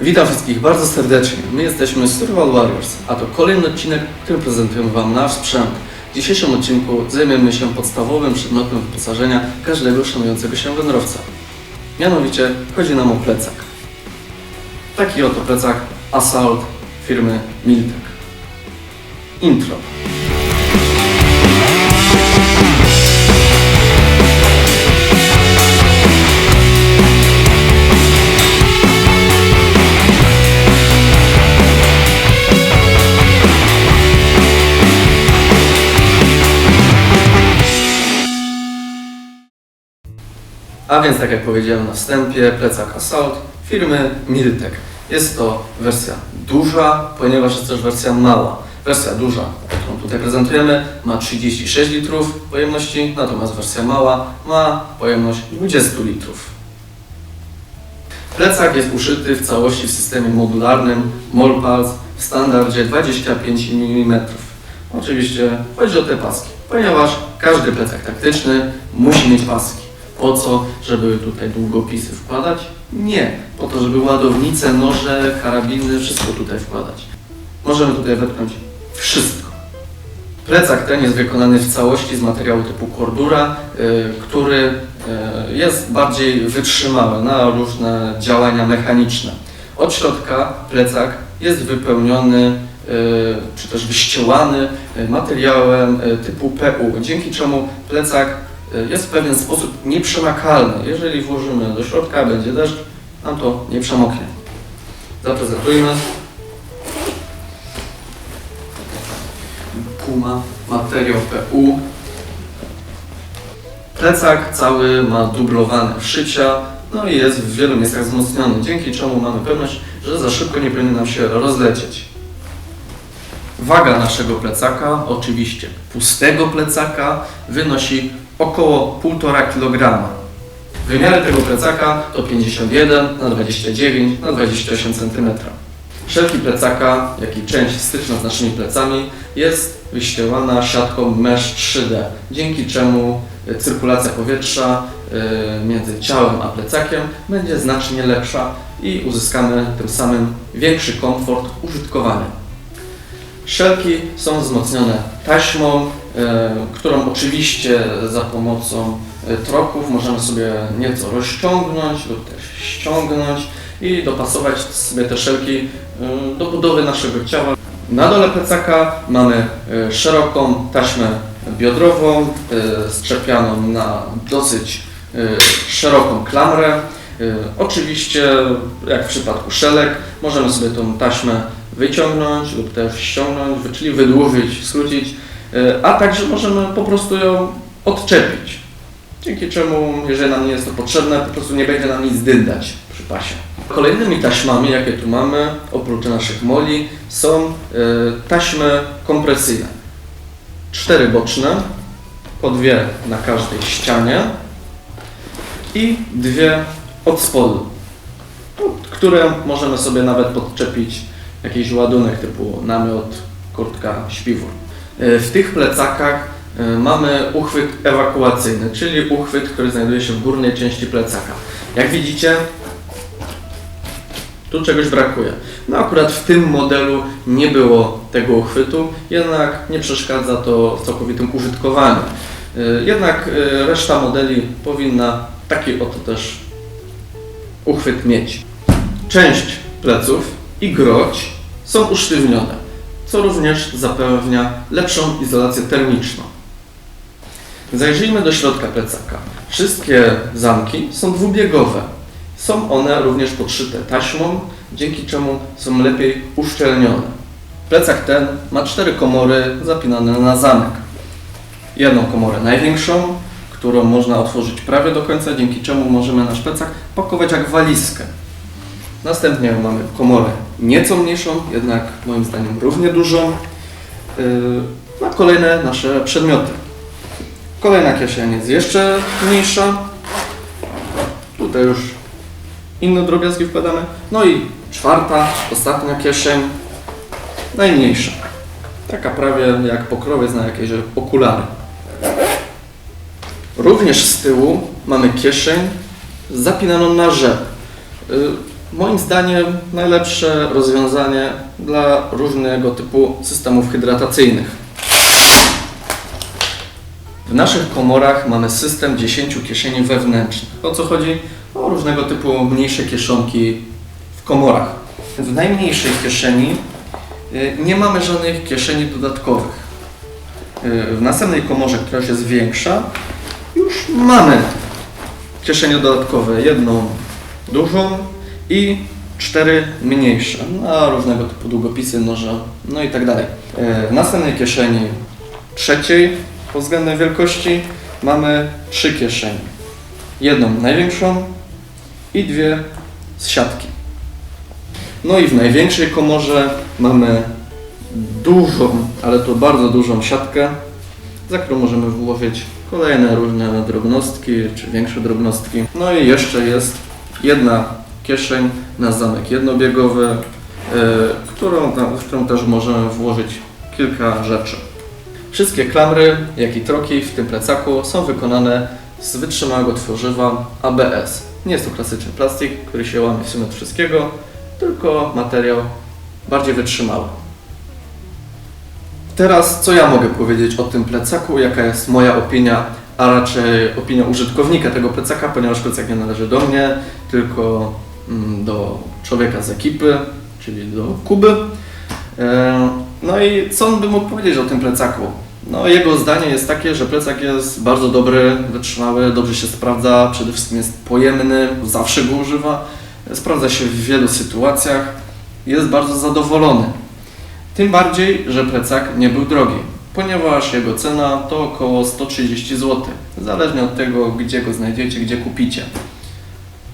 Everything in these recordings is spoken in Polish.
Witam wszystkich bardzo serdecznie. My jesteśmy Survival Warriors, a to kolejny odcinek, w którym prezentujemy Wam nasz sprzęt. W dzisiejszym odcinku zajmiemy się podstawowym przedmiotem wyposażenia każdego szanującego się wędrowca. Mianowicie chodzi nam o plecak. Taki oto plecak Assault firmy Miltek. Intro. A więc, tak jak powiedziałem na wstępie, plecak Assault firmy Miltek. Jest to wersja duża, ponieważ jest też wersja mała. Wersja duża, którą tutaj prezentujemy, ma 36 litrów pojemności, natomiast wersja mała ma pojemność 20 litrów. Plecak jest uszyty w całości w systemie modularnym Molpals w standardzie 25 mm. Oczywiście chodzi o te paski, ponieważ każdy plecak taktyczny musi mieć paski. Po co? Żeby tutaj długopisy wkładać? Nie. Po to, żeby ładownice, noże, karabiny, wszystko tutaj wkładać. Możemy tutaj wetknąć wszystko. Plecak ten jest wykonany w całości z materiału typu cordura, y, który y, jest bardziej wytrzymały na różne działania mechaniczne. Od środka plecak jest wypełniony y, czy też wyścielany materiałem typu PU, dzięki czemu plecak jest w pewien sposób nieprzemakalny. Jeżeli włożymy do środka, będzie deszcz, nam to nie przemoknie. Zaprezentujmy. Puma, materiał PU. Plecak cały ma dublowane wszycia, no i jest w wielu miejscach wzmocniony, dzięki czemu mamy pewność, że za szybko nie powinien nam się rozlecieć. Waga naszego plecaka, oczywiście pustego plecaka, wynosi około 1,5 kg. Wymiary tego plecaka to 51 na 29 na 28 cm. Szelki plecaka, jak i część styczna z naszymi plecami jest wyścielana siatką mesh 3D, dzięki czemu y, cyrkulacja powietrza y, między ciałem a plecakiem będzie znacznie lepsza i uzyskamy tym samym większy komfort użytkowania. Szelki są wzmocnione taśmą, e, którą oczywiście za pomocą e, troków możemy sobie nieco rozciągnąć lub też ściągnąć i dopasować sobie te szelki e, do budowy naszego ciała. Na dole plecaka mamy e, szeroką taśmę biodrową e, szczepianą na dosyć e, szeroką klamrę. E, Oczywiście, jak w przypadku szelek, możemy sobie tą taśmę wyciągnąć lub też ściągnąć, czyli wydłużyć, skrócić, e, a także możemy po prostu ją odczepić. Dzięki czemu, jeżeli nam nie jest to potrzebne, po prostu nie będzie nam nic dyndać przy pasie. Kolejnymi taśmami, jakie tu mamy, oprócz naszych moli, są e, taśmy kompresyjne. Cztery boczne, po dwie na każdej ścianie i dwie od spodu, pod które możemy sobie nawet podczepić jakiś ładunek typu namiot, kurtka, śpiwór. E, W tych plecakach e, mamy uchwyt ewakuacyjny, czyli uchwyt, który znajduje się w górnej części plecaka. Jak widzicie, tu czegoś brakuje. No akurat w tym modelu nie było tego uchwytu, jednak nie przeszkadza to w całkowitym użytkowaniu. E, Jednak reszta modeli powinna taki oto też uchwyt mieć. Część pleców i groć są usztywnione, co również zapewnia lepszą izolację termiczną. Zajrzyjmy do środka plecaka. Wszystkie zamki są dwubiegowe. Są one również podszyte taśmą, dzięki czemu są lepiej uszczelnione. Plecak ten ma cztery komory zapinane na zamek. Jedną komorę największą, którą można otworzyć prawie do końca, dzięki czemu możemy nasz plecak pakować jak walizkę. Następnie mamy komorę nieco mniejszą, jednak moim zdaniem równie dużą, na kolejne nasze przedmioty. Kolejna kieszeń jest jeszcze mniejsza. Tutaj już inne drobiazgi wkładamy. No i czwarta, ostatnia kieszeń, najmniejsza. Taka prawie jak pokrowiec na jakieś okulary. Również z tyłu mamy kieszeń zapinaną na rzep. Moim zdaniem najlepsze rozwiązanie dla różnego typu systemów hydratacyjnych. W naszych komorach mamy system 10 kieszeni wewnętrznych. O co chodzi? O różnego typu mniejsze kieszonki w komorach. W najmniejszej kieszeni y, nie mamy żadnych kieszeni dodatkowych. Y, W następnej komorze, która już jest większa, już mamy kieszenie dodatkowe. Jedną dużą i cztery mniejsze na różnego typu długopisy, noże, no i tak dalej. Y, W następnej kieszeni trzeciej pod względem wielkości mamy trzy kieszenie. Jedną największą i dwie z siatki. No i w największej komorze mamy dużą, ale to bardzo dużą siatkę, za którą możemy włożyć kolejne różne drobnostki, czy większe drobnostki. No i jeszcze jest jedna kieszeń na zamek jednobiegowy, yy, którą, w którą też możemy włożyć kilka rzeczy. Wszystkie klamry, jak i troki w tym plecaku są wykonane z wytrzymałego tworzywa ABS. Nie jest to klasyczny plastik, który się łamie w sumie wszystkiego, tylko materiał bardziej wytrzymały. Teraz co ja mogę powiedzieć o tym plecaku, jaka jest moja opinia, a raczej opinia użytkownika tego plecaka, ponieważ plecak nie należy do mnie, tylko do człowieka z ekipy, czyli do Kuby. E, No i co on by mógł powiedzieć o tym plecaku? No jego zdanie jest takie, że plecak jest bardzo dobry, wytrzymały, dobrze się sprawdza, przede wszystkim jest pojemny, zawsze go używa, sprawdza się w wielu sytuacjach, jest bardzo zadowolony. Tym bardziej, że plecak nie był drogi, ponieważ jego cena to około 130 zł, zależnie od tego, gdzie go znajdziecie, gdzie kupicie.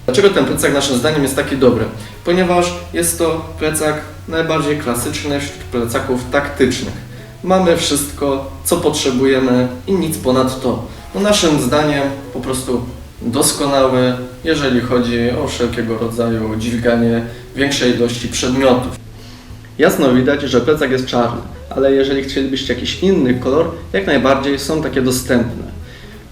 Dlaczego ten plecak naszym zdaniem jest taki dobry? Ponieważ jest to plecak najbardziej klasyczny wśród plecaków taktycznych. Mamy wszystko, co potrzebujemy i nic ponad to. No naszym zdaniem po prostu doskonały, jeżeli chodzi o wszelkiego rodzaju dźwiganie większej ilości przedmiotów. Jasno widać, że plecak jest czarny, ale jeżeli chcielibyście jakiś inny kolor, jak najbardziej są takie dostępne.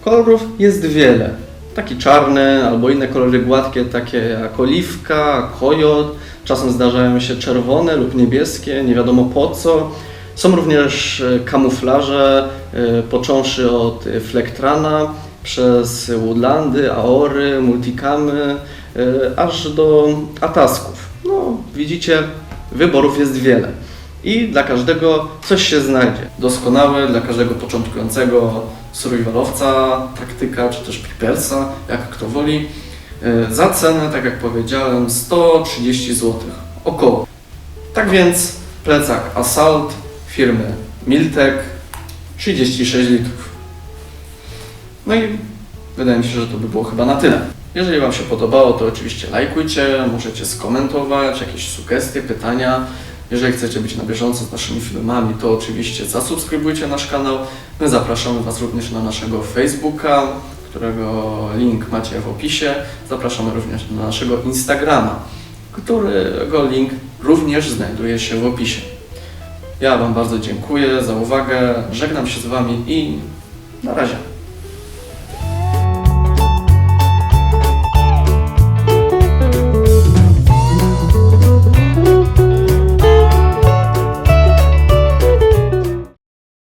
Kolorów jest wiele. Taki czarny albo inne kolory gładkie, takie jak oliwka, kojot. Czasem zdarzają się czerwone lub niebieskie, nie wiadomo po co. Są również e, kamuflaże, e, począwszy od e, Flectrana, przez Woodlandy, Aory, Multicamy, e, aż do Atasków. No, widzicie, wyborów jest wiele. I dla każdego coś się znajdzie. Doskonały dla każdego początkującego survivalowca, taktyka czy też prepersa, jak kto woli. E, Za cenę, tak jak powiedziałem, 130 zł. Około. Tak więc plecak Assault firmy Miltek 36 litrów. No i wydaje mi się, że to by było chyba na tyle. Jeżeli Wam się podobało, to oczywiście lajkujcie, możecie skomentować, jakieś sugestie, pytania. Jeżeli chcecie być na bieżąco z naszymi filmami, to oczywiście zasubskrybujcie nasz kanał. My zapraszamy Was również na naszego Facebooka, którego link macie w opisie. Zapraszamy również na naszego Instagrama, którego link również znajduje się w opisie. Ja Wam bardzo dziękuję za uwagę, żegnam się z Wami i na razie.